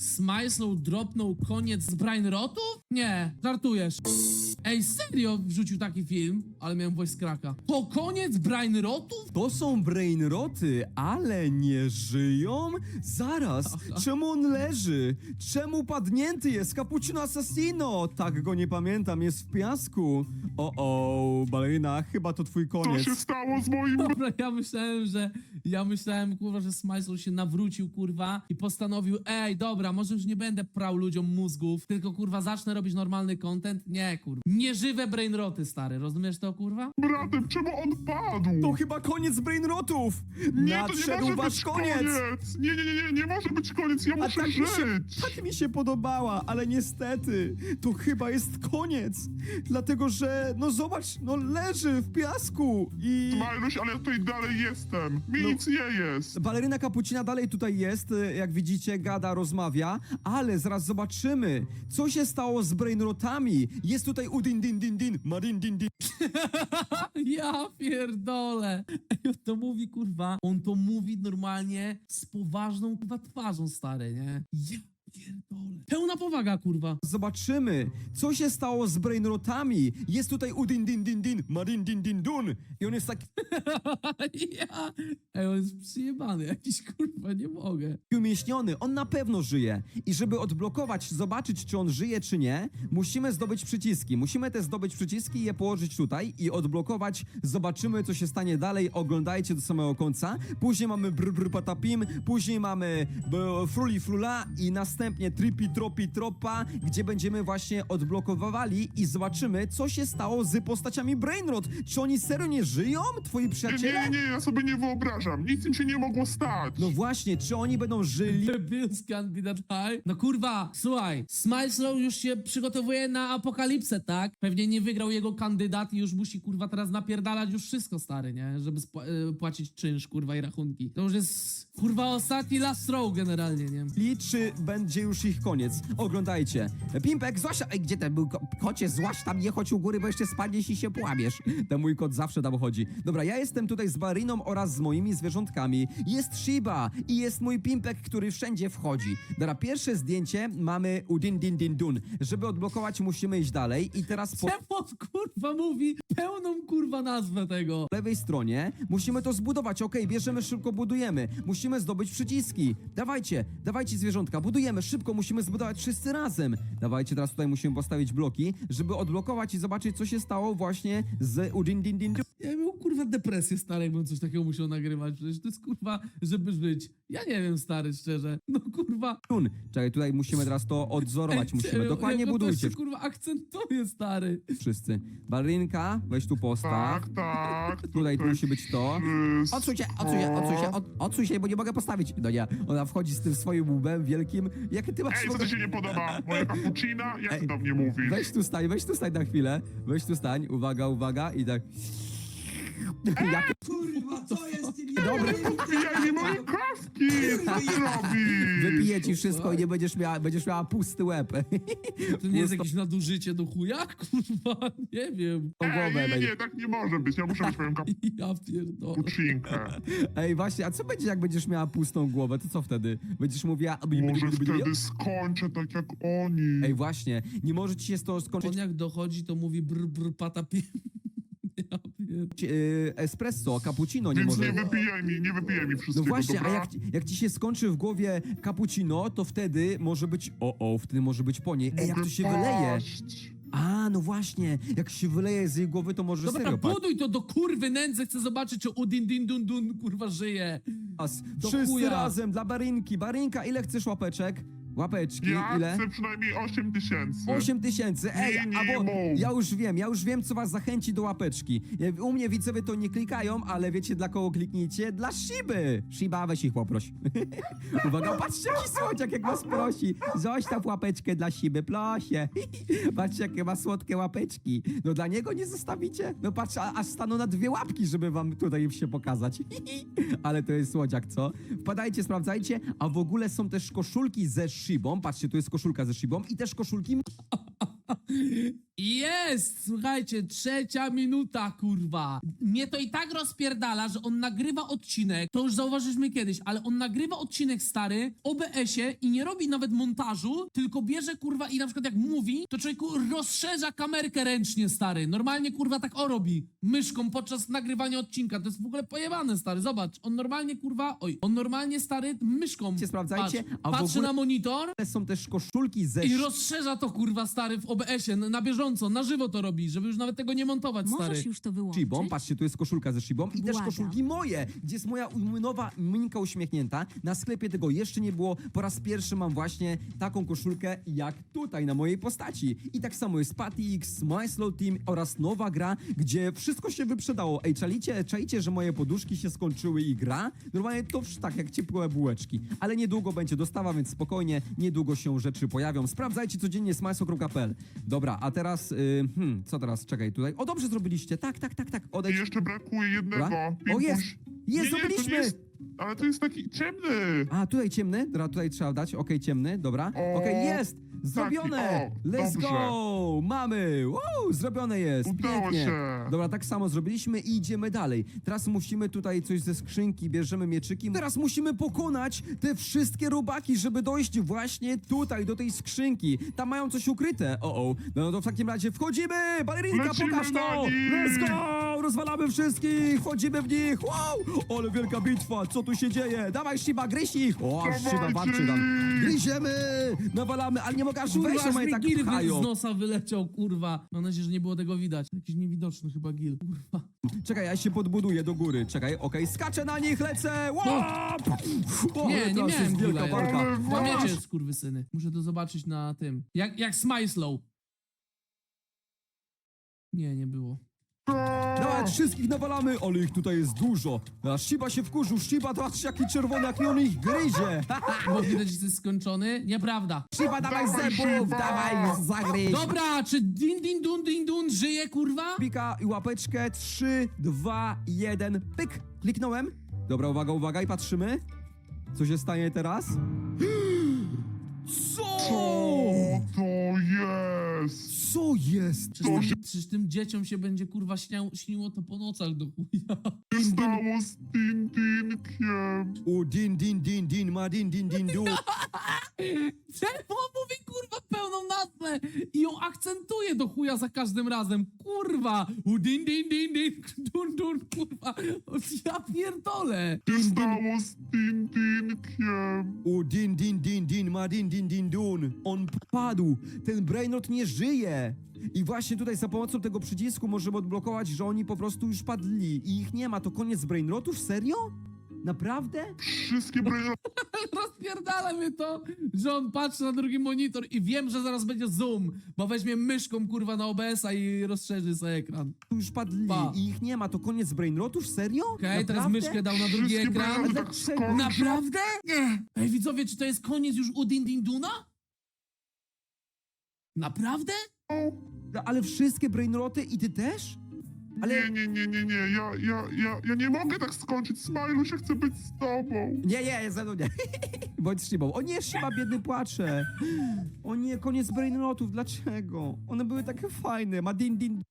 Smyslow dropnął koniec z Brainrotów? Nie, żartujesz. Ej, serio wrzucił taki film, ale miałem voice cracka. To koniec Brainrotów? To są brainroty, ale nie żyją? Zaraz, czemu on leży? Czemu padnięty jest? Cappuccino Assassino! Tak go nie pamiętam, jest w piasku. O, o, balerina, chyba to twój Co koniec. się stało z moim... Dobra, ja myślałem, że ja myślałem, kurwa, że Smyslow się nawrócił, kurwa, i postanowił, ej, dobra, może już nie będę prał ludziom mózgów, tylko, kurwa, zacznę robić normalny content. Nie, kurwa. Nieżywe brainroty, stary, rozumiesz to, kurwa? bratem? Czemu on padł? To chyba koniec brainrotów! Nie, to nie Nadszedł może wasz być koniec! Nie, nie, nie, nie, nie może być koniec, ja A muszę tak mi, żyć! się, tak mi się podobała, ale niestety, to chyba jest koniec. Dlatego, że, no zobacz, no leży w piasku i... Majluś, ale ja tutaj dalej jestem. Mi No. nic nie jest. Baleryna Kapucina dalej tutaj jest, y, jak widzicie, gada, rozmawia, ale zaraz zobaczymy, co się stało z brainrotami. Jest tutaj Udin Din Din Din, Marin Din Din. Ja pierdolę. Ej, on to mówi, kurwa, on to mówi normalnie z poważną, kurwa, twarzą, stary, nie? Ja pierdolę. Pełna powaga, kurwa. Zobaczymy, co się stało z brainrotami. Jest tutaj Udin Din Din Din, Marin Din Din Dun. I on jest tak ja. Ej, on jest przyjebany jakiś, kurwa, nie mogę. umieśniony, on na pewno żyje. I żeby odblokować, zobaczyć, czy on żyje, czy nie, musimy zdobyć przyciski. Musimy te zdobyć przyciski i je położyć tutaj i odblokować. Zobaczymy, co się stanie dalej. Oglądajcie do samego końca. Później mamy brr brr patapim, później mamy b- fruli frula i następnie tripi tropi tropa, gdzie będziemy właśnie odblokowywali i zobaczymy, co się stało z postaciami Brainrot. Czy oni serio nie żyją, twoi Nie, przyjaciele? nie, nie, ja sobie nie wyobrażam. Nic im się nie mogło stać. No właśnie, czy oni będą żyli? The Bills Candidate High. No kurwa, słuchaj, Smileslow już się przygotowuje na apokalipsę, tak? Pewnie nie wygrał jego kandydat i już musi kurwa teraz napierdalać już wszystko, stary, nie? Żeby y, płacić czynsz, kurwa, i rachunki. To już jest, kurwa, ostatni last row generalnie, nie? I czy będzie już ich koniec? Oglądajcie. Pimpek, złaś... Ej, gdzie ten był? ko- Kocie, złaś tam, nie chodź u góry, bo jeszcze spadniesz i się połamiesz. Ten mój kot zawsze tam chodzi. Dobra, ja jestem tutaj z Bariną oraz z moimi zwierzątkami. Jest Shiba i jest mój Pimpek, który wszędzie wchodzi. Dobra, pierwsze zdjęcie mamy u din din din dun. Żeby odblokować musimy iść dalej i teraz po... Czemu on, kurwa mówi pełną kurwa nazwę tego? Po lewej stronie musimy to zbudować. Okej, bierzemy, szybko budujemy. Musimy zdobyć przyciski. Dawajcie, dawajcie zwierzątka, budujemy szybko, musimy zbudować wszyscy razem. Dawajcie, teraz tutaj musimy postawić bloki, żeby odblokować i zobaczyć, co się stało właśnie z Udin Din Din. Ja miał kurwa depresję, stary, jakbym coś takiego musiał nagrywać. Przecież to jest kurwa, żeby żyć. Ja nie wiem, stary, szczerze. No kurwa. Dun. Czekaj, tutaj musimy teraz to odzorować, Ej, musimy. ty, Dokładnie to budujcie jeszcze, kurwa, akcentuje, stary. wszyscy. Balinka, weź tu postaw. Tak, tak. Tutaj tu musi być to. Odsuń się, odsuń się, odsuń się, od, odsuń się, bo nie mogę postawić. No nie, ona wchodzi z tym swoim łbem wielkim. Jak ty masz... Ej, co ci się nie podoba? Moja cappuccina? Jak ty do mnie mówisz? Weź tu stań, weź tu stań na chwilę. Weź tu stań, uwaga, uwaga i tak. Jak... Kurwa, co jest tym Dobra. Wbijaj mi moje kawki! Co ty robisz? Wypiję ci wszystko i nie będziesz miała, będziesz miała pusty łeb. To nie jest Pusto- jakieś nadużycie do chuja? Kurwa, nie wiem. Tą Ej, głowę nie, nie, będzie. nie, tak nie może być. Ja muszę mieć moją Ja pierdolę. cappuccinkę. Ej, właśnie, a co będzie, jak będziesz miała pustą głowę? To co wtedy? Będziesz mówiła... Może wtedy skończę tak jak oni. Ej, właśnie, nie może ci się z to On skończyć jak dochodzi, to mówi brr brr pierdolę. yy, espresso, cappuccino nie Więc może... nie wypijaj mi, nie wypijaj mi No wszystkiego, właśnie, a dobra? jak, ci- jak ci się skończy w głowie cappuccino, to wtedy może być... O, o, wtedy może być po niej. Ej, jak Mogę to się wyleje? paść. A, no właśnie, jak się wyleje z jej głowy, to może Dobra, serio paść. buduj to do kurwy nędzy, chcę zobaczyć, czy Udin Din Dun Dun kurwa żyje. As. Do Wszyscy chuja. razem dla Barinki. Barinka, ile chcesz łapeczek? Łapeczki, Ja ile? chcę przynajmniej 8 tysięcy. 8 tysięcy, ej, albo Minimum. ja już wiem, ja już wiem, co was zachęci do łapeczki. E, U mnie widzowie to nie klikają, ale wiecie dla kogo kliknijcie? Dla Shiby! Shiba, weź ich poproś. Uwaga, patrzcie jaki słodziak, jak was prosi. Zostaw łapeczkę dla Shiby, prosie. patrzcie, jakie ma słodkie łapeczki. No dla niego nie zostawicie? No patrz, a- aż staną na dwie łapki, żeby wam tutaj się pokazać. ale to jest słodziak, co? Wpadajcie, sprawdzajcie, a w ogóle są też koszulki ze Shibą. Patrzcie, tu jest koszulka ze Shibą i też koszulki Jest! Słuchajcie, trzecia minuta, kurwa. Mnie to i tak rozpierdala, że on nagrywa odcinek, to już zauważyliśmy kiedyś, ale on nagrywa odcinek stary w OBS-ie i nie robi nawet montażu, tylko bierze, kurwa, i na przykład jak mówi, to człowieku rozszerza kamerkę ręcznie, stary. Normalnie, kurwa, tak o robi. Myszką podczas nagrywania odcinka. To jest w ogóle pojebane, stary. Zobacz, on normalnie, kurwa, oj, on normalnie, stary, myszką. Sprawdzajcie, Patrz, a w patrzy ogóle- na monitor Są też koszulki ze i rozszerza to kurwa stary w OBS-ie, na, na bieżąco, na żywo to robi, żeby już nawet tego nie montować stary. Możesz już to wyłączyć? Shibą. Patrzcie, tu jest koszulka ze Shibą i też Błagam. koszulki moje, gdzie jest moja u- nowa minka uśmiechnięta. Na sklepie tego jeszcze nie było. Po raz pierwszy mam właśnie taką koszulkę jak tutaj na mojej postaci. I tak samo jest Patty X, My Slow Team oraz nowa gra, gdzie wszystko się wyprzedało. Ej, czalicie, czajcie, że moje poduszki się skończyły i gra? Normalnie to wsz- tak jak ciepłe bułeczki. Ale niedługo będzie dostawa, więc spokojnie, niedługo się rzeczy pojawią. Sprawdzajcie codziennie smajso.pl. Dobra, a teraz, y, hmm, co teraz? Czekaj, tutaj. O, dobrze zrobiliście. Tak, tak, tak, tak. I Odejdź. jeszcze brakuje jednego. Dobra. O, Pimpuś. jest! Jest, nie, nie, to zrobiliśmy! jest, ale to jest taki ciemny. A, tutaj ciemny, dobra, tutaj trzeba dać, okej, ciemny, dobra, O, okej, jest, zrobione, o, let's dobrze. go, mamy, wow, zrobione jest, Udało pięknie. się. Dobra, tak samo zrobiliśmy i idziemy dalej. Teraz musimy tutaj coś ze skrzynki, bierzemy mieczyki. Teraz musimy pokonać te wszystkie robaki, żeby dojść właśnie tutaj, do tej skrzynki. Tam mają coś ukryte, o, o. No to w takim razie wchodzimy, balerinka, Lecimy pokaż na to, nich. let's go, rozwalamy wszystkich, wchodzimy w nich, wow, ale wielka bitwa, co tu się dzieje? Dawaj, Shiba, gryź ich! O, aż Dawajcie nawarczy tam. Gryziemy, nawalamy, ale nie mogę aż Kurwa, wejść, aż bo mnie mi tak gil pchają. z nosa wyleciał, kurwa. Mam nadzieję, że nie było tego widać. Jakiś niewidoczny chyba gil, kurwa. Czekaj, ja się podbuduję do góry. Czekaj, okej, skaczę na nich, lecę! Łap! O, Nie, ale nie teraz miałem jest wielka gila. walka. Wiecie, skurwysyny. Muszę to zobaczyć na tym. Jak, jak Smyslow. Nie, nie było. Nawet wszystkich nawalamy, ale ich tutaj jest dużo. A Shiba się wkurzył, Shiba, patrz jaki czerwony, jak on ich gryzie. Bo widać, że jesteś skończony? Nieprawda. Shiba, dawaj zębów, dawaj, zagryź. Dobra, czy din din dun din dun żyje, kurwa? Pika i łapeczkę, 3, 2, 1, pyk. Kliknąłem. Dobra, uwaga, uwaga i patrzymy. Co się stanie teraz? Co? Co to jest? Co jest? Przecież, tym- przecież tym dzieciom się będzie, kurwa, śniał, śniło to po nocach do chuja. Co się stało z Tindinkiem? U din din din din ma din din din du. Czemu on mówi, kurwa, pełną nazwę i ją akcentuje do chuja za każdym razem? Kurwa! U din din din din dun dun, kurwa. Ja pierdolę. Co się stało z Tindinkiem? U din din din din ma din din din dun. On padł. Ten brainrot nie żyje. I właśnie tutaj za pomocą tego przycisku możemy odblokować, że oni po prostu już padli i ich nie ma. To koniec brainrotów? Serio? Naprawdę? Wszystkie brainroty Rozpierdala mnie to, że on patrzy na drugi monitor i wiem, że zaraz będzie zoom, bo weźmie myszką, kurwa, na OBS-a i rozszerzy sobie ekran. Już padli Pa. i ich nie ma. To koniec brainrotów? Serio? Okej, teraz Naprawdę? myszkę dał na drugi Wszystkie ekran. brainroty tak Dlaczego? skończą? Naprawdę? Nie. Ej, widzowie, czy to jest koniec już u Din Din Duna? Naprawdę? No, Ale wszystkie brainroty i ty też? Ale... Nie, nie, nie, nie, nie, ja, ja, ja, ja nie mogę tak skończyć. Smilu się chcę być z tobą. Nie, nie, ze mną nie. Bądź z Shibą. O nie, Shiba biedny płacze. O nie, koniec brainrotów, dlaczego? One były takie fajne. Ma din din...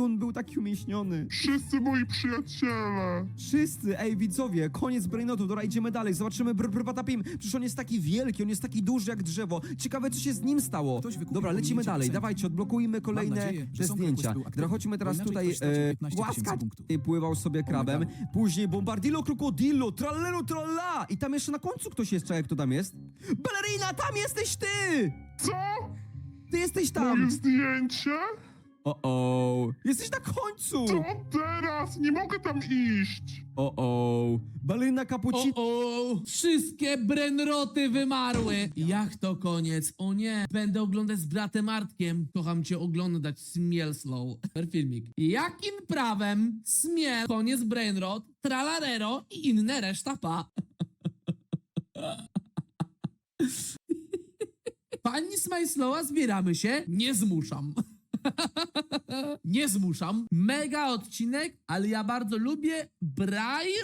On był taki umieśniony. Wszyscy moi przyjaciele. Wszyscy, ej widzowie, koniec brainrotów, dobra, idziemy dalej, zobaczymy brr, brr, patapim. Przecież on jest taki wielki, on jest taki duży jak drzewo. Ciekawe, co się z nim stało. Ktoś wykupił Dobra, lecimy pominięcie dalej, piosenki. dawajcie, odblokujmy kolejne nadzieję, że te zdjęcia. Był aktywny, Dobra, chodźmy teraz bo inaczej tutaj, ktoś straci e, 15 tysięcy łaskacz punktów. i pływał sobie krabem. Później bombardillo, krokodillo, trallelo, tralla. I tam jeszcze na końcu ktoś jest, czekaj, kto tam jest? Ballerina, tam jesteś ty! Co? Ty jesteś tam! Moje zdjęcie? O, o, jesteś na końcu! Co teraz? Nie mogę tam iść. O, o, balerina O, kapuci... o, wszystkie brenroty wymarły. Jak to koniec? O nie, będę oglądać z bratem Artkiem. Kocham cię oglądać, Smielslow. Super filmik. Jakim prawem Smiel, koniec brainrot, tralarero i inne reszta pa? Pani Smajslowa, zbieramy się. Nie zmuszam. Nie zmuszam. Mega odcinek, ale ja bardzo lubię Brain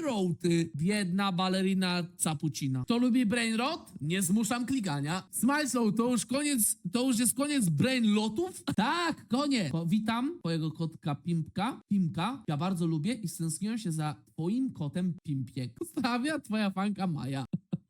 ty, biedna balerina capucina. Kto lubi brain rot? Nie zmuszam klikania. Smile Slow, to już koniec, to już jest koniec brain lotów? Tak, koniec. Po, witam twojego kotka Pimpka. Pimka, ja bardzo lubię i stęskniłem się za twoim kotem Pimpie. Pozdrawia twoja fanka Maja.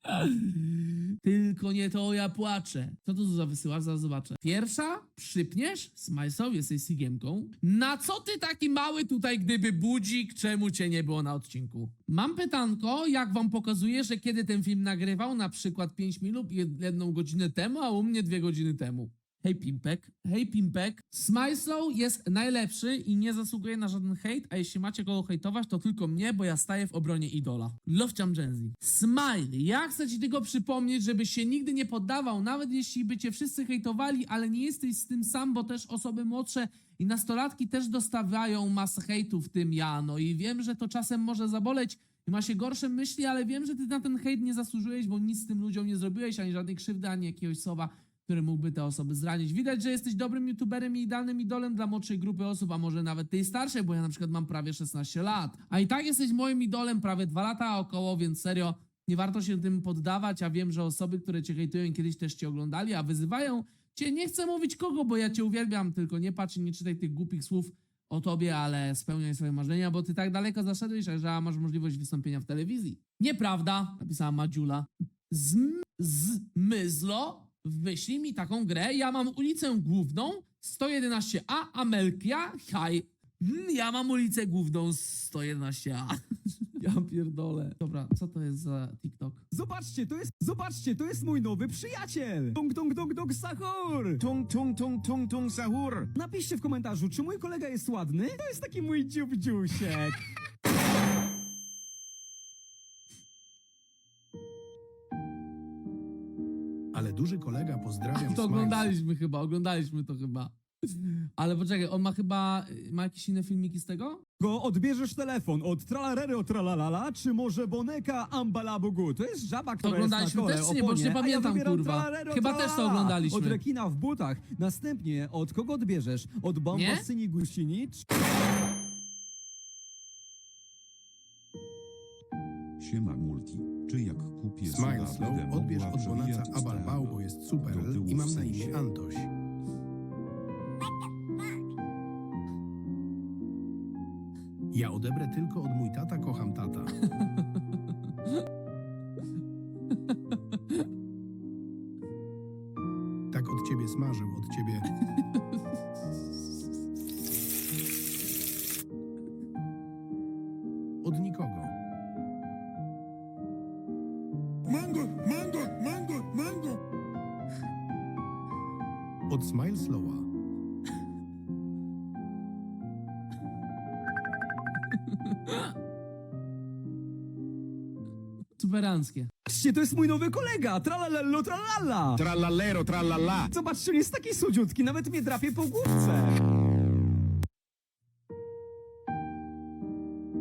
Tylko nie to ja płaczę. Co tu za wysyłasz? Zaraz zobaczę. Pierwsza, przypniesz? Smajsow, jesteś sigiemką. Na co ty taki mały tutaj, gdyby budzik, czemu cię nie było na odcinku? Mam pytanko, jak wam pokazuję, że kiedy ten film nagrywał, na przykład 5 minut, jedną godzinę temu, a u mnie dwie godziny temu. Hej Pimpek, hej Pimpek. Smyslow jest najlepszy i nie zasługuje na żaden hejt, a jeśli macie kogo hejtować, to tylko mnie, bo ja staję w obronie idola. Loveciam Genzi. Smile, ja chcę ci tylko przypomnieć, żebyś się nigdy nie poddawał, nawet jeśli by cię wszyscy hejtowali, ale nie jesteś z tym sam, bo też osoby młodsze i nastolatki też dostawiają masę hejtu, w tym ja, no i wiem, że to czasem może zaboleć, i ma się gorsze myśli, ale wiem, że ty na ten hejt nie zasłużyłeś, bo nic z tym ludziom nie zrobiłeś, ani żadnej krzywdy, ani jakiegoś słowa, który mógłby te osoby zranić. Widać, że jesteś dobrym youtuberem i idealnym idolem dla młodszej grupy osób, a może nawet tej starszej, bo ja na przykład mam prawie 16 lat. A i tak jesteś moim idolem prawie 2 lata około, więc serio, nie warto się tym poddawać, a wiem, że osoby, które cię hejtują kiedyś też cię oglądali, a wyzywają cię, nie chcę mówić kogo, bo ja cię uwielbiam, tylko nie patrz i nie czytaj tych głupich słów o tobie, ale spełniaj swoje marzenia, bo ty tak daleko zaszedłeś, że masz możliwość wystąpienia w telewizji. Nieprawda, napisała Madziula. Zm- zmyzlo, wyślij mi taką grę, ja mam ulicę główną 111A, Amelkia, haj. Mm, Ja mam ulicę główną 111A. Ja pierdolę. Dobra, co to jest za TikTok? Zobaczcie, to jest, zobaczcie, to jest mój nowy przyjaciel! Tung tung tung tung sahur! Tung tung tung tung tung sahur. Napiszcie w komentarzu, czy mój kolega jest ładny? To jest taki mój dziubdziusiek. Ale duży kolega pozdrawiam To oglądaliśmy chyba, oglądaliśmy to chyba. Ale poczekaj, on ma chyba, ma jakieś inne filmiki z tego? Go odbierzesz telefon od tralarero tralalala, czy może boneka ambalabugu? To jest żaba, która oglądaliśmy jest na kole, też, czy nie? Bo już nie oponie, a ja pamiętam, wybieram kurwa. tralarero, Chyba też to tralala. oglądaliśmy. Od rekina w butach. Następnie od kogo odbierzesz? Od bombasyni guścini? czy- Siema Multi, czy jak kupię Smile Slow, odbierz od Bonaca Abalbał, bo jest super i mam na imię Antoś. Ja odebrę tylko od mój tata, kocham tata. Mango, mango, mango, mango. Od Smile Slowa. Superanckie. Patrzcie, to jest mój nowy kolega! Tralalelo tralala! Trallallero trallallà. Zobaczcie, on jest taki sudziutki, nawet mnie drapie po główce.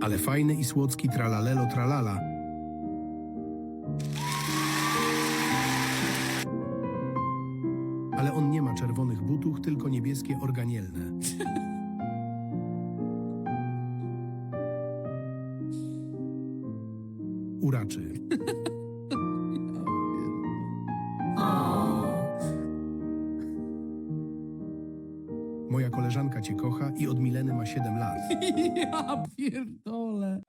Ale fajny i słodki tralalelo tralala. Tylko niebieskie organielne. Uraczy. Moja koleżanka cię kocha i od Mileny ma 7 lat. Ja pierdolę.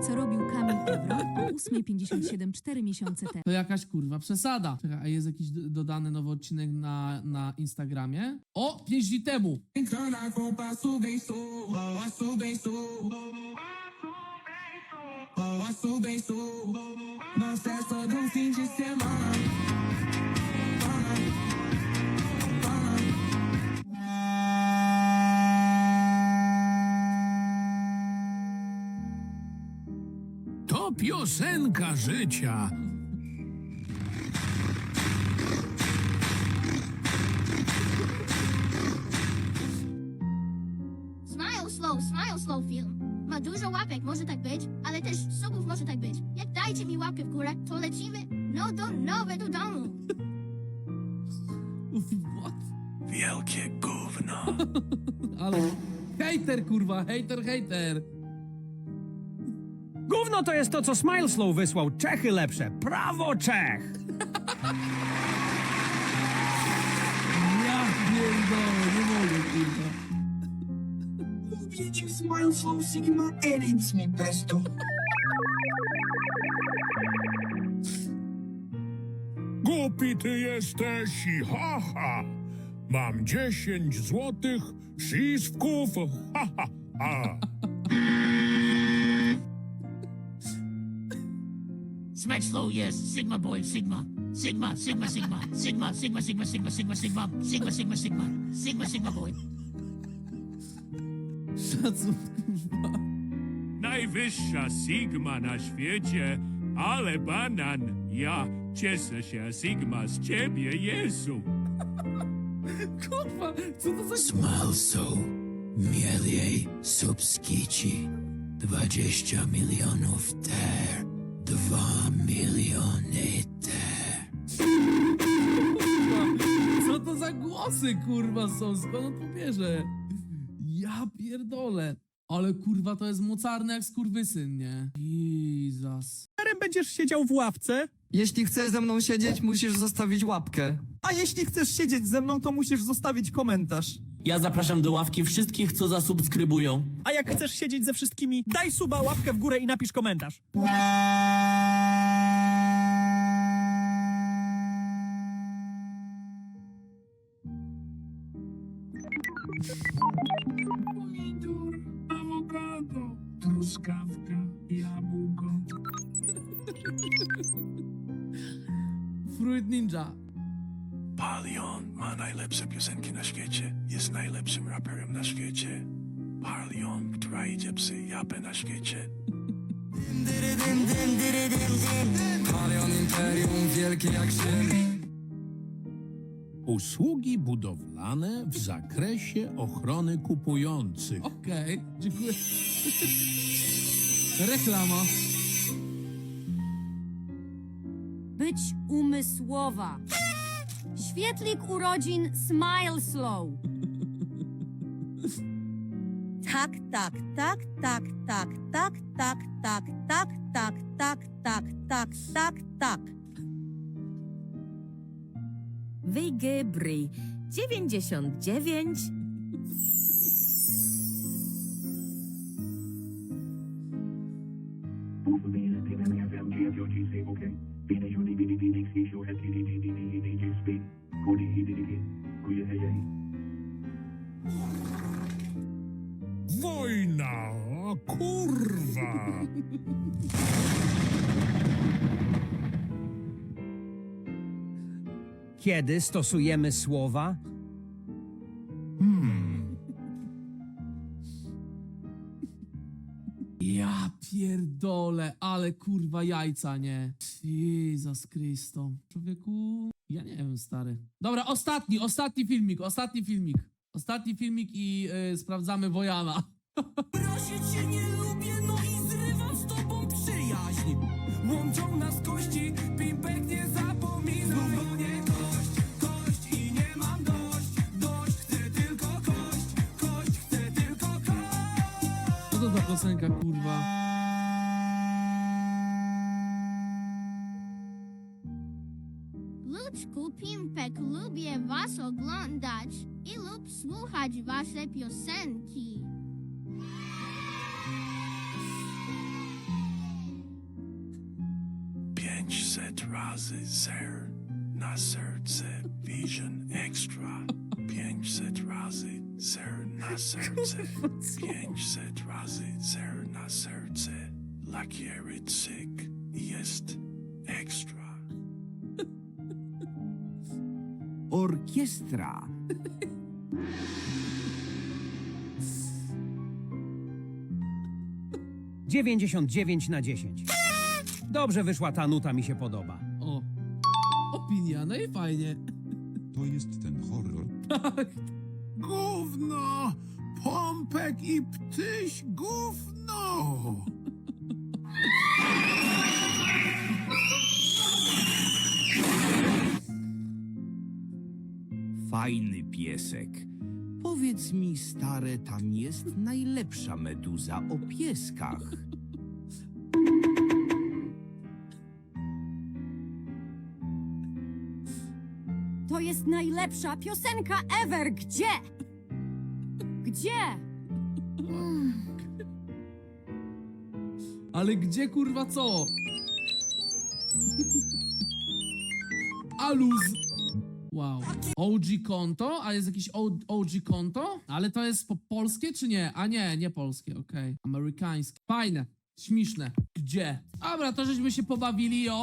Co robił Kamil 8.57 4 miesiące temu? To jakaś kurwa przesada. Czekaj, a jest jakiś d- dodany nowy odcinek na, na Instagramie? O, 5 dni temu. To piosenka życia. Smile slow, smile slow film. Ma dużo łapek, może tak być, ale też subów może tak być. Jak dajcie mi łapkę w górę, to lecimy no do nowe do domu. What? Wielkie gówno. Ale Hejter, kurwa, hejter, hejter. Gówno to jest to, co Smileslow wysłał. Czechy lepsze. Prawo Czech! Ja pierdolę, nie mogę, kurwa. Mówię ci, Smile Slow Sigma, Eric mi pesto. Głupi ty jesteś i ha, ha. Mam 10 złotych ślisków, ha, ha, ha. Smash slow, yes. Sigma boy, Sigma. Sigma, Sigma, Sigma. Sigma, Sigma, Sigma, Sigma, Sigma, Sigma. Sigma, Sigma, Sigma. Sigma, Sigma boy. Szacun, kurwa. Najwyższa Sigma na świecie, ale banan. Ja cieszę się, Sigma, z ciebie, Jezu. Kurwa, co to za... Smalso. Mieliej subskici. 20 milionów ter. 2 miliony ter. Co to za głosy, kurwa, są? Skąd on to bierze? Ja pierdolę. Ale kurwa, to jest mocarny jak skurwysyn, nie? Jesus. Będziesz siedział w ławce? Jeśli chcesz ze mną siedzieć, musisz zostawić łapkę. A jeśli chcesz siedzieć ze mną, to musisz zostawić komentarz. Ja zapraszam do ławki wszystkich, co zasubskrybują. A jak chcesz siedzieć ze wszystkimi, daj suba, łapkę w górę i napisz komentarz. Pomidor, awokado, truskawka, jabłko. Fruit Ninja. Palion ma najlepsze piosenki na świecie. Jest najlepszym raperem na świecie. Palion, która idzie psy japę na świecie. Palion Imperium, wielkie jak się. Usługi budowlane w zakresie ochrony kupujących. Okej, dziękuję. Reklama. Być umysłowa. Świetlik urodzin Smile Slow. Tak, tak, tak, tak, tak, tak, tak, tak, tak, tak, tak, tak, tak, tak, tak. Wygybry 99 Wojna, o kurwa. Kiedy stosujemy słowa? Ja pierdolę, ale kurwa jajca, nie? Jesus Christo. Człowieku, ja nie wiem, stary. Dobra, ostatni, ostatni filmik, ostatni filmik. Ostatni filmik i y, sprawdzamy Wojana. Prosić się nie lubię, no i zrywam z tobą przyjaźń. Łączą nas kości, pimpek nie zapominaj. Znów nie kość, kość i nie mam dość. Dość, chcę tylko kość, kość, chcę tylko kość. Co to za piosenka, kurwa? Lubię was oglądać i lub słuchać wasze piosenki. Pięćset razy zer na serce Vision Extra. Pięćset razy zer na serce. Pięćset razy zer na serce. Lakiery cyk jest Orkiestra. Dziewięćdziesiąt dziewięć na dziesięć. Dobrze wyszła ta nuta, mi się podoba. O. Opinia, no i fajnie. To jest ten horror. Gówno, pompek i ptyś gówno. Fajny piesek. Powiedz mi, stare, tam jest najlepsza meduza o pieskach. To jest najlepsza piosenka ever! Gdzie? Gdzie? Ale gdzie kurwa co? Aluz. Wow. OG konto? A jest jakiś O- OG konto? Ale to jest po polskie czy nie? A nie, nie polskie, okej. Amerykańskie. Fajne. Śmieszne. Gdzie? Dobra, to żeśmy się pobawili, o.